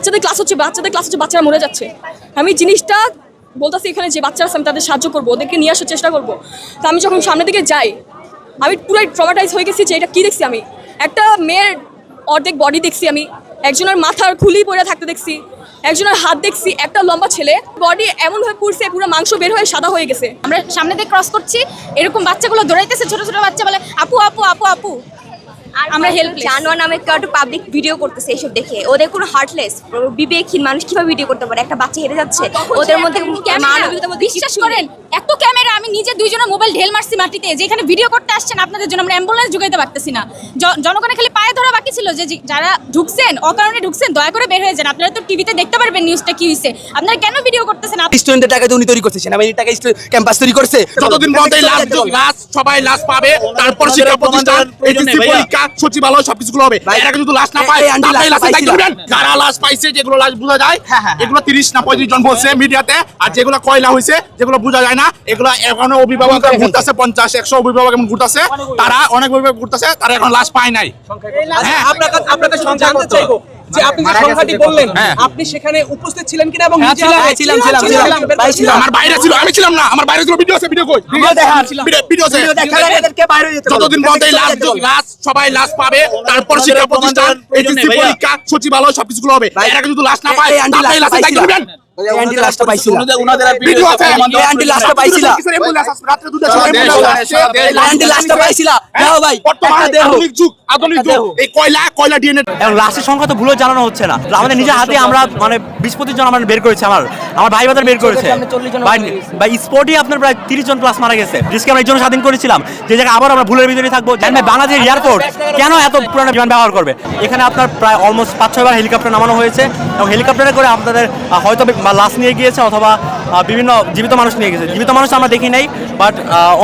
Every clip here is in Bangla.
বাচ্চাদের ক্লাস হচ্ছে, বাচ্চাদের ক্লাস হচ্ছে, বাচ্চারা মরে যাচ্ছে। আমি জিনিসটা বলতেছি এখানে যে বাচ্চারা আছে, আমি তাদের সাহায্য করব, ওদেরকে নিয়ে আসার চেষ্টা করব। তো আমি যখন সামনের দিকে যাই, আমি পুরাই ট্রমাটাইজ হয়ে গেছি যে এটা কী দেখছি আমি? একটা মেয়ের অর্ধেক বডি দেখছি আমি, একজনের মাথার খুলি পড়ে থাকতে দেখছি, একজনের হাত দেখছি, একটা লম্বা ছেলে বডি এমনভাবে পুড়ছে, পুরো মাংস বের হয়ে সাদা হয়ে গেছে। আমরা সামনে দিয়ে ক্রস করছি, এরকম বাচ্চাগুলো দৌড়াইতেছে, ছোট ছোট বাচ্চা বলে, আপু আপু আপু আপু। আমরা হেল্প। জানোয়ার নামে কেউ একটা পাবলিক ভিডিও করতেছে এইসব দেখে। ওদের কোনো হার্টলেস বিবেকহীন মানুষ কীভাবে ভিডিও করতে পারে? একটা বাচ্চা হেরে যাচ্ছে। ওদের মধ্যে বিশ্বাস করেন এত ক্যামেরা আমি নিজে দুইজনের মোবাইল ঢেল মারছি মাটিতে যেখানে ভিডিও করতে আসছেন আপনাদের জন্য আমরা অ্যাম্বুলেন্স যোগাইতে পারতেছি না। জনগণের খালি পায়ে ধরা বাকি ছিল যে যারা ঢুকছেন অকারণে ঢুকছেন দয়া করে বের হয়ে যান। আপনারা তো টিভিতে দেখতে পারবেন নিউজটা কি হয়েছে আপনারা কেন ভিডিও করতেছেন? স্টুডেন্টের টাকাতে উনি তৈরি করতেছেন আমি টাকা ক্যাম্পাস তৈরি করছে। যতদিন পর্যন্ত এই লাশ লাশ সবাই লাশ পাবে তারপর শিক্ষা প্রতিষ্ঠান এইচএসসি পরীক্ষা সচিবালয় সবকিছুগুলো হবে। এর আগে যদি লাশ না পায় আন্টি লাশ লাশের দায়িত্ব যারা লাশ পাইছে যেগুলো লাশ বোঝা যায় হ্যাঁ, হ্যাঁ, হ্যাঁ। এগুলো তিরিশ না পঁয়ত্রিশ জন বলছে মিডিয়াতে আর যেগুলো কয়লা হয়েছে যেগুলো বোঝা যায় না এগুলো এখনও অভিভাবক ঘুরতেছে পঞ্চাশ একশো অভিভাবক এমন ঘুরতেছে। তারা অনেক অভিভাবক ঘুরতেছে তারা এখন লাশ পায় নাই। হ্যাঁ আপনাদের জানতে চাইব যে আপনি যে সংখ্যাটি বললেন। আপনি সেখানে উপস্থিত ছিলেন কিনা এবং ছিলাম, ছিলাম, ছিলাম, ছিলাম। বের ভাই, করে ছিলাম। আমার বাইরে ছিল আমি ছিলাম না। আমার বাইরে ছিল ভিডিও আছে ভিডিও কই ভিডিও দেখান। ভিডিও- ভিডিও আছে। এদেরকে বাইরে যেতে যতদিন পর্যন্ত এই লাশ দেখতে সবাই লাশ পাবে। তারপর শিক্ষা প্রতিষ্ঠান এইচএসসি পরীক্ষা সচিবালয় সবকিছুগুলো হবে। এর লাশ না পায় তাহলে পাইছিল। ভিডিও আছে পাইছিল। সময় পাইছিল। দাও ভাই। আধুনিক যুগ আধুনিক যুগ এই কয়লা কয়লা ডিএনএ এবং লাশের সংখ্যা তো ভুলেও জানানো হচ্ছে না আমাদের নিজের হাতে আমরা মানে বিশ পঁচিশ জন আমরা বের করেছি আমার আমার ভাই বাদার বের করেছে বা স্পোর্টই আপনার প্রায় তিরিশ জন প্লাস মারা গেছে আমরা এই জন্য স্বাধীন করেছিলাম যে জায়গায় আবার আমরা ভুলের ভিতরে থাকব জানেন ভাই, বাংলাদেশের এয়ারপোর্ট কেন এত পুরনো বিমান ব্যবহার করবে এখানে আপনার প্রায় অলমোস্ট পাঁচ ছয়বার হেলিকপ্টার নামানো হয়েছে এবং হেলিকপ্টারে করে আপনাদের হয়তো বা লাশ নিয়ে গিয়েছে অথবা বিভিন্ন জীবিত মানুষ নিয়ে গিয়েছে। জীবিত মানুষ আমরা দেখি নাই বাট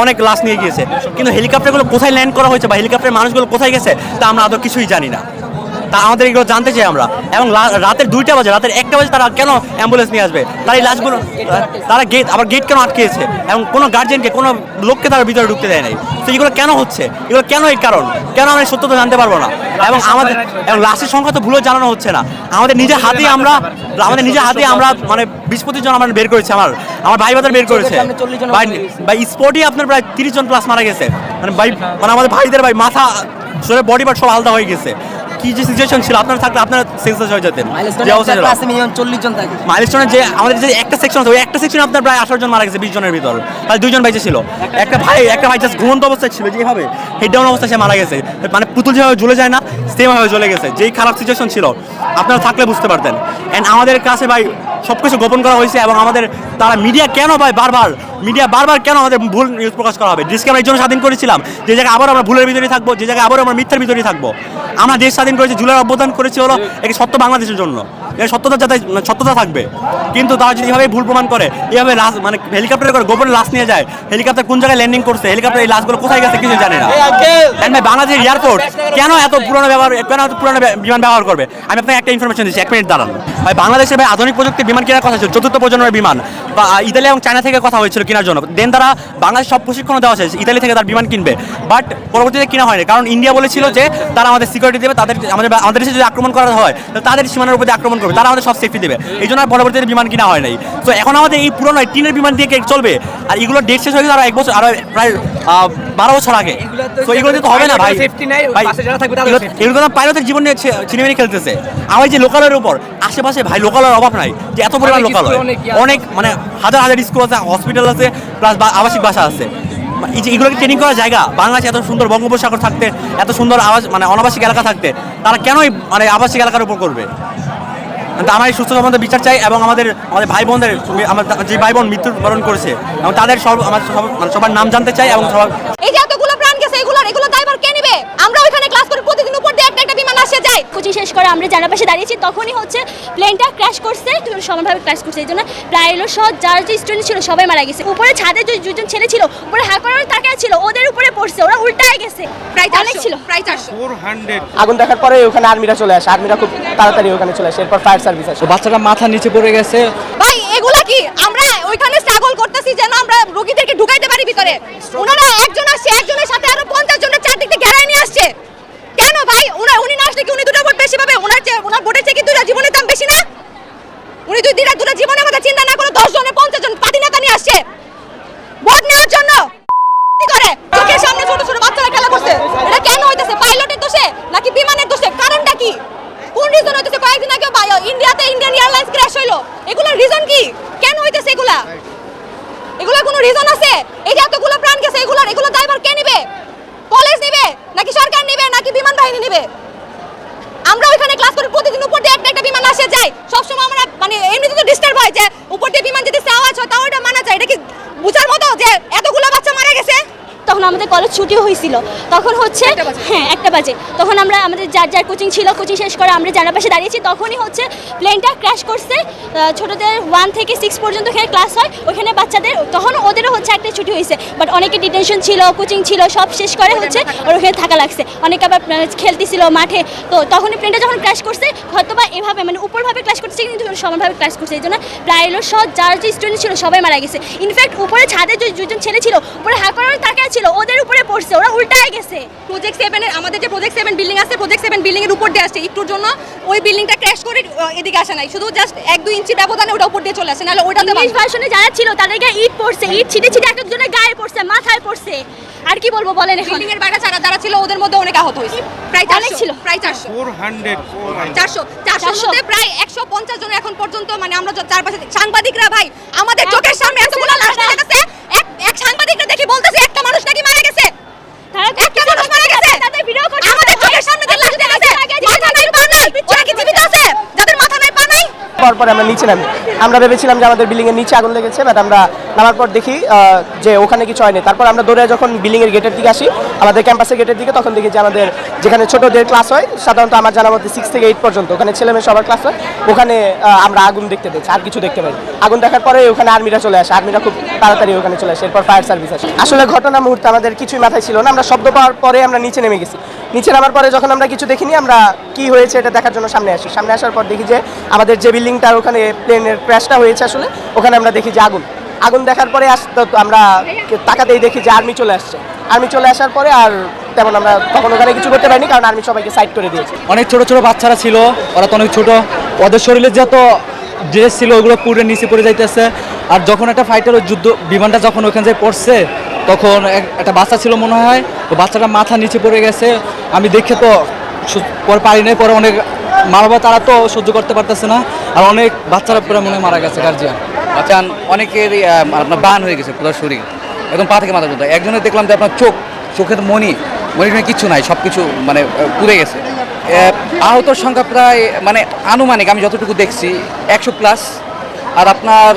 অনেক লাশ নিয়ে গিয়েছে। কিন্তু হেলিকপ্টারগুলো কোথায় ল্যান্ড করা হয়েছে বা হেলিকপ্টারের মানুষগুলো কোথায় গেছে, তা আমরা আদৌ কিছুই জানি না। তা আমাদের এগুলো জানতে চাই আমরা। এবং রাতের দুইটা বাজে, রাতের একটা বাজে তারা কেন অ্যাম্বুলেন্স নিয়ে আসবে? তারা এই লাশগুলো তারা গেট আবার গেট কেন আটকেছে? এবং কোনো গার্জেনকে কোনো লোককে তারা ভিতরে ঢুকতে দেয় নাই। তো এগুলো কেন হচ্ছে? এগুলো কেন এই কারণ? কেন আমরা সত্যতা জানতে পারব না? এবং আমাদের এবং লাশের সংখ্যা তো ভুলেও জানানো হচ্ছে না। আমাদের নিজের হাতেই আমরা আমাদের নিজের হাতে আমরা মানে বিশ পঁচিশ জন আমরা বের করেছি আমার আমার ভাই বাদার বের করেছে। ভাই স্পোর্টই আপনার প্রায় তিরিশ জন প্লাস মারা গেছে। মানে ভাই মানে আমাদের ভাইদের ভাই মাথা শরীরে বডি পার্ট সব আলাদা হয়ে গেছে। কি যে সিচুয়েশন ছিল আপনারা থাকলে আপনারা সেন্সাস হয়ে যেতেন। ছিল। মাইলস্টোনের যে আমাদের যে একটা সেকশন আছে ওই একটা সেকশন আপনার প্রায় আঠারো জন মারা গেছে বিশ জনের ভিতর। তাহলে দুইজন বাইচে ছিল। একটা ভাই একটা ভাই জাস্ট ঘুমন্ত অবস্থায় ছিল যেভাবে হেড ডাউন অবস্থায় সে মারা গেছে। মানে পুতুল যেভাবে জ্বলে যায় না সেমভাবে জ্বলে গেছে। যেই খারাপ সিচুয়েশন ছিল আপনারা থাকলে বুঝতে পারতেন। অ্যান্ড আমাদের কাছে ভাই সব কিছু গোপন করা হয়েছে এবং আমাদের তারা মিডিয়া কেন ভাই বারবার মিডিয়া বারবার কেন আমাদের ভুল নিউজ প্রকাশ করা হবে? দেশকে আমরা এই জন্য স্বাধীন করেছিলাম, যে জায়গায় আবার আমরা ভুলের ভিতরেই থাকব, যে জায়গায় আবার আমরা মিথ্যার ভিতরেই থাকব। আমরা দেশ স্বাধীন করেছি জুলাই অবদান করেছি হলো একটি সত্য বাংলাদেশের জন্য। এর সত্যতা যাতে সত্যতা থাকবে। কিন্তু তারা যদি এভাবে ভুল প্রমাণ করে এভাবে লাশ মানে হেলিকপ্টারে করে গোপনে লাশ নিয়ে যায় হেলিকপ্টার কোন জায়গায় ল্যান্ডিং করছে হেলিকপ্টার এই লাশগুলো কোথায় গেছে কিছু জানে না। ভাই, বাংলাদেশের এয়ারপোর্ট কেন এত পুরনো ব্যবহার কেন এত পুরনো বিমান ব্যবহার করবে? আমি আপনাকে একটা ইনফরমেশন দিচ্ছি এক মিনিট দাঁড়ান। ভাই বাংলাদেশে ভাই আধুনিক প্রযুক্তির বিমান কেনার কথা ছিল চতুর্থ প্রজন্মের বিমান। ইতালি এবং চায়না থেকে কথা হয়েছিল কেনার জন্য। দেন তারা বাংলাদেশ সব প্রশিক্ষণ দেওয়া হয়েছে। ইতালি থেকে তার বিমান কিনবে। বাট পরবর্তীতে কিনা হয়নি। কারণ ইন্ডিয়া বলেছিল যে তারা আমাদের সিকিউরিটি দেবে তাদের আমাদের আমাদের দেশে যদি আক্রমণ করা হয় তাহলে তাদের সীমানার উপর আক্রমণ করবে। তারা আমাদের সব সেফটি দেবে। এই জন্য আর পরবর্তীতে বিমান কিনা হয় নাই। তো এখন আমাদের এই পুরনো টিনের বিমান দিয়ে কে চলবে? আর এগুলো ডেট শেষ হয়ে গেছে আরও এক বছর আরও প্রায় বারো বছর আগে। তো এগুলো তো হবে না ভাই। এগুলো- তো পাইলটের জীবন নিয়ে খেলতেছে। আমার এই যে লোকালের উপর আশেপাশে ভাই লোকালের অভাব নাই যে এত পরিমাণ লোকাল অনেক মানে হাজার হাজার স্কুল আছে হসপিটাল আছে প্লাস আবাসিক বাসা আছে। এই যে এগুলোকে ট্রেনিং করার জায়গা, বাংলাদেশে এত সুন্দর বঙ্গোপসাগর থাকতে, এত সুন্দর আবাস মানে অনাবাসিক এলাকা থাকতে, তারা কেনই মানে আবাসিক এলাকার উপর করবে? আমার এই সুস্থ সম্বন্ধে বিচার চাই এবং আমাদের আমাদের ভাই বোনদের আমার যে ভাই বোন মৃত্যুবরণ করেছে, এবং তাদের সব আমার মানে সবার নাম জানতে চাই এবং সবার এই যে এতগুলো প্রাণ গেছে এগুলো এগুলো দায়ভার কে নেবে? আমরা ওইখানে ক্লাস করি প্রতিদিন উপর দিয়ে একটা একটা বিমান আসে যায়। কোচিং শেষ করে আমরা জানার পাশে দাঁড়িয়েছি তখনই হচ্ছে প্লেনটা ক্র্যাশ করছে সমানভাবে ক্র্যাশ করছে। এই জন্য প্রায় হলো সব যার যে স্টুডেন্ট ছিল সবাই মারা গেছে। উপরে ছাদে যে দুজন ছেলে ছিল উপরে ছিল ওদের উপরে পড়ছে ওরা উল্টায় গেছে। প্রায় অনেক ছিল। প্রায় চারশো। আগুন দেখার পরে ওখানে আর্মিরা চলে আসে আর্মিরা খুব তাড়াতাড়ি ওখানে চলে আসে এরপর ফায়ার সার্ভিস আসে। বাচ্চাটা মাথা নিচে পড়ে গেছে। ভাই এগুলা কি? আমরা ওইখানে স্ট্রাগল করতেছি যেন আমরা রোগীদেরকে ঢুকাইতে পারি ভিতরে। ওনারা একজন আসছে, একজনের সাথে আরও পঞ্চাশ জনের চারদিক থেকে গ্যারাই নিয়ে আসছে। কেন ভাই? ওনার উনি না আসলে কি উনি দুটো ভোট বেশি পাবে? ওনার ওনার ভোটের চেয়ে কি দুটা জীবনের দাম বেশি না? উনি যদি দুটো জীবনে আমাদের চিন্তা না করে রিজন আছে? এই যে এতগুলো প্রাণ গেছে, এগুলোর এগুলো দায়ভার কে নেবে? কলেজ নেবে? নাকি সরকার নেবে? নাকি বিমান বাহিনী নেবে? আমরা ওইখানে ক্লাস করি, প্রতিদিন উপর দিয়ে একটা একটা বিমান আসে, যায়। সবসময় আমরা মানে এমনিতে তো ডিস্টার্ব হয় যে, উপর দিয়ে বিমান যদি আওয়াজ হয় তাও এটা মানা যায়। এটা কি বুঝার মতো যে গেছে তখন আমাদের কলেজ ছুটিও হয়েছিল। তখন হচ্ছে হ্যাঁ একটা বাজে। তখন আমরা আমাদের যার যার কোচিং ছিল কোচিং শেষ করে আমরা জানার পাশে দাঁড়িয়েছি তখনই হচ্ছে প্লেনটা ক্র্যাশ করছে। ছোটদের ওয়ান থেকে সিক্স পর্যন্ত এখানে ক্লাস হয়। ওখানে বাচ্চাদের তখন ওদেরও হচ্ছে একটা ছুটি হয়েছে। বাট অনেকে ডিটেনশন ছিল কোচিং ছিল সব শেষ করে হচ্ছে ওর ওখানে থাকা লাগছে। অনেকে আবার আহ, খেলতেছিল মাঠে। তো তখনই প্লেনটা যখন ক্র্যাশ করছে হয়তো বা এভাবে মানে উপরভাবে ক্লাস করছে কিন্তু সমানভাবে ক্লাস করছে। এই জন্য প্রায় সব যার যে স্টুডেন্ট ছিল সবাই মারা গেছে। ইনফ্যাক্ট উপরে ছাদে যে দুজন ছেলে ছিল উপরে হা করার তাকায় ছিল ওদের উপরে পড়ছে ওরা উল্টায় গেছে। প্রজেক্ট সেভেনের আমাদের যে প্রজেক্ট সেভেন বিল্ডিং আছে প্রজেক্ট সেভেন বিল্ডিং এর উপর দিয়ে আসছে। একটুর জন্য ওই বিল্ডিংটা ক্র্যাশ করে এদিকে আসে নাই। শুধু জাস্ট এক দুই ইঞ্চি ব্যবধানে ওটা উপর দিয়ে চলে আসে নাহলে ওটাতে ইংলিশ ভার্সনে যারা ছিল তাদের গায়ে ইট পড়ছে ইট ছিটে ছিটে এক একজনের গায়ে পড়ছে মাথায় পড়ছে। আর কি বলব বলেন এখন। বিল্ডিং এর বাইরে যারা যারা ছিল ওদের মধ্যে অনেক আহত হয়েছে। প্রায় অনেক ছিল। প্রায় চারশো। চারশো চারশোর 400 মধ্যে প্রায় একশো পঞ্চাশ জন এখন পর্যন্ত মানে আমরা যা- চারপাশে সাংবাদিকরা ভাই আমাদের চোখের সামনে এতগুলো লাশ দেখা গেছে এক এক সাংবাদিকরা দেখি বলতেছে একটা মানুষ নাকি মারা গেছে তারা একটা মানুষ মারা গেছে তাদের ভিডিও করতে আমাদের চোখের সামনে যে লাশ দেখা গেছে মাথা নাই পা নাই ওরা কি জীবিত আছে যাদের মাথা নাই পা নাই পর আমরা নিচে নামি। আমরা ভেবেছিলাম যে আমাদের বিল্ডিং এর নিচে আগুন লেগেছে বাট আমরা নামার পর দেখি যে ওখানে কিছু হয়নি। তারপর আমরা দৌড়ে যখন বিল্ডিং এর গেটের দিকে আসি, আমাদের ক্যাম্পাসের গেটের দিকে, তখন দেখি যে আমাদের যেখানে ছোটদের ক্লাস হয়, সাধারণত আমার জানা মতে সিক্স থেকে এইট পর্যন্ত, ওখানে ছেলে মেয়ে সবার ক্লাস হয়। ওখানে আমরা আগুন দেখতে পেয়েছি, আর কিছু দেখতে পাই আগুন দেখার পরে ওখানে আর্মিরা চলে আসে আর্মিরা খুব তাড়াতাড়ি ওখানে চলে আসে, এরপর ফায়ার সার্ভিস আসে। আসলে ঘটনা মুহূর্তে আমাদের কিছুই মাথায় ছিল না, আমরা শব্দ পাওয়ার পরে আমরা নিচে নেমে গেছি। নিচে নামার পরে যখন আমরা কিছু দেখিনি, আমরা কি হয়েছে এটা দেখার জন্য সামনে আসি। সামনে আসার পর দেখি যে আমাদের যে বিল্ডিংটার ওখানে প্লেনের ক্র্যাশটা হয়েছে আসলে, ওখানে আমরা দেখি যে আগুন। আগুন দেখার পরে আসতে আমরা তাকাতেই দেখি যে আর্মি চলে আসছে। আর্মি চলে আসার পরে আর তেমন আমরা তখন ওখানে কিছু করতে পারিনি, কারণ আর্মি সবাইকে সাইড করে দিয়েছে। অনেক ছোট ছোট বাচ্চারা ছিল, ওরা তো অনেক ছোট। ওদের শরীরে যত ড্রেস ছিল, ওগুলো পুরো নিচে পড়ে যাইতেছে। আর যখন একটা ফাইটার যুদ্ধ বিমানটা যখন ওখানে যায় পড়ছে তখন এক- একটা বাচ্চা ছিল মনে হয় তো বাচ্চাটা মাথা নিচে পড়ে গেছে। আমি দেখে তো পরে পারি নাই পরে অনেক মা বাবা তারা তো সহ্য করতে পারতেছে না আর অনেক বাচ্চারা পুরো মনে মারা গেছে গার্জিয়ান বাচ্চা অনেকের আপনার বান হয়ে গেছে পুরো শরীর। একদম পা থেকে মাথা পর্যন্ত। একজনের দেখলাম যে আপনার চোখ চোখের মনি মনির মনে কিচ্ছু নাই সব কিছু মানে পুড়ে গেছে। আহ, আহতর সংখ্যা প্রায় মানে আনুমানিক আমি যতটুকু দেখছি একশো প্লাস আর আপনার